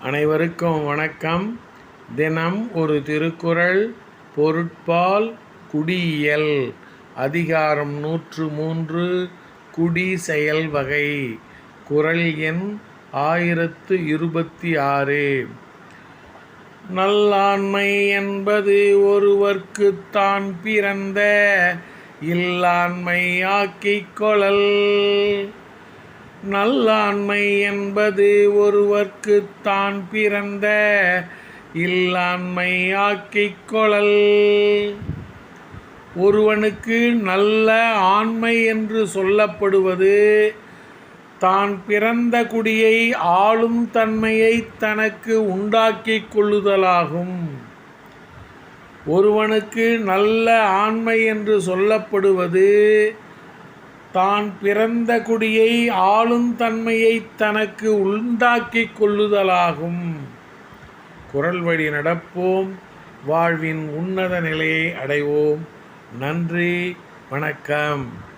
அனைவருக்கும் வணக்கம். தினம் ஒரு திருக்குறள் பொருட்பால் குடியியல் அதிகாரம் நூற்று மூன்று குடி செயல் வகை குறள் எண் ஆயிரத்து இருபத்தி ஆறு. நல்லாண்மை என்பது ஒருவர்க்குத்தான் பிறந்த இல்லாண்மை ஆக்கிக் கொளல் நல்லாண்மை என்பது ஒருவர்க்குத் தான் பிறந்த இல்லாண்மை ஆக்கிக் ஒருவனுக்கு நல்ல ஆண்மை என்று சொல்லப்படுவது தான் பிறந்த குடியை ஆளும் தன்மையை தனக்கு உண்டாக்கிக் கொள்ளுதலாகும். ஒருவனுக்கு நல்ல ஆண்மை என்று சொல்லப்படுவது தான் பிறந்த குடியை ஆளும் தன்மையை தனக்கு உண்டாக்கி கொள்ளுதலாகும். குரல் வழி நடப்போம். வாழ்வின் உன்னத நிலையை அடைவோம். நன்றி. வணக்கம்.